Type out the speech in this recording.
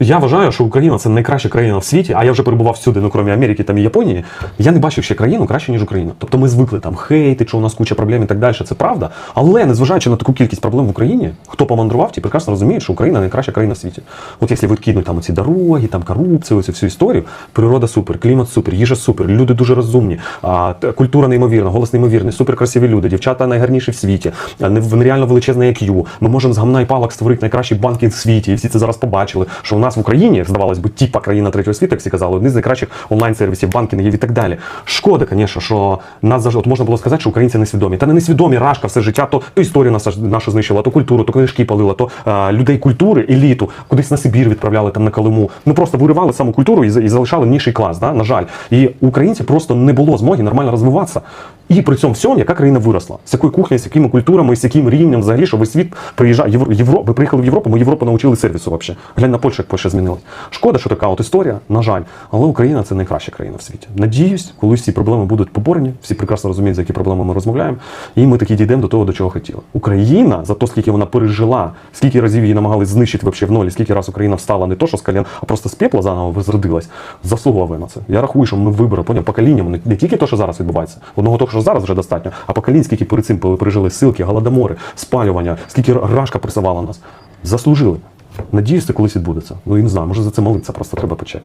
Я вважаю, що Україна це найкраща країна в світі, а я вже перебував всюди, ну крім Америки там і Японії. Я не бачив ще країну краще, ніж Україна. Тобто ми звикли там хейти, що у нас куча проблем і так далі. Це правда. Але незважаючи на таку кількість проблем в Україні, хто помандрував, ті прекрасно розуміють, що Україна найкраща країна в світі. От якщо відкинуть там оці дороги, там корупцію, оцю всю історію, природа супер, клімат супер, їжа супер, люди дуже розумні, культура неймовірна, голос неймовірний, супер красиві люди, дівчата найгарніші в світі, нереально величезне IQ. Ми можемо з гамна і палок створити найкращий банкінг в світі. І всі це зараз побачили. Що нас в Україні здавалось би, типа країна третього світу, як всі казали, одні з найкращих онлайн-сервісів, банкінгів і так далі. Шкода, звісно, що нас завжди от можна було сказати, що українці несвідомі. Та не несвідомі рашка все життя, то, то історію нас нашу знищила, то культуру, то книжки палила, то е, людей культури, еліту, кудись на Сибір відправляли там на Калиму. Ну просто виривали саму культуру і, і залишали ніший клас. Да? На жаль. І у українців просто не було змоги нормально розвиватися. І при цьому всьому, яка країна виросла, з якою кухнею, з якими культурами, з яким рівнем взагалі, що весь світ приїжджає. Євро, Євро, ви приїхали в Європу, ми Європу навчили сервісу взагалі. Глянь на Польщу, як Польща змінилась. Шкода, що така от історія, на жаль. Але Україна це найкраща країна в світі. Надіюсь, колись ці проблеми будуть поборені. Всі прекрасно розуміють, за які проблеми ми розмовляємо. І ми таки дійдемо до того, до чого хотіли. Україна за те, скільки вона пережила, скільки разів її намагались знищити вообще в нолі, скільки раз Україна встала не то, що з колін, а просто з пепла заново возродилась, заслуговує на це. Я рахую, що ми вибори поняв, поколінням, не, не тільки те, що зараз відбувається, одного того, що зараз вже достатньо, а поколінь, скільки перед цим пережили силки, голодомори, спалювання, скільки рашка пресувала нас. Заслужили. Надіюсь, це колись відбудеться. Ну і не знаю, може за це молитися просто треба почати.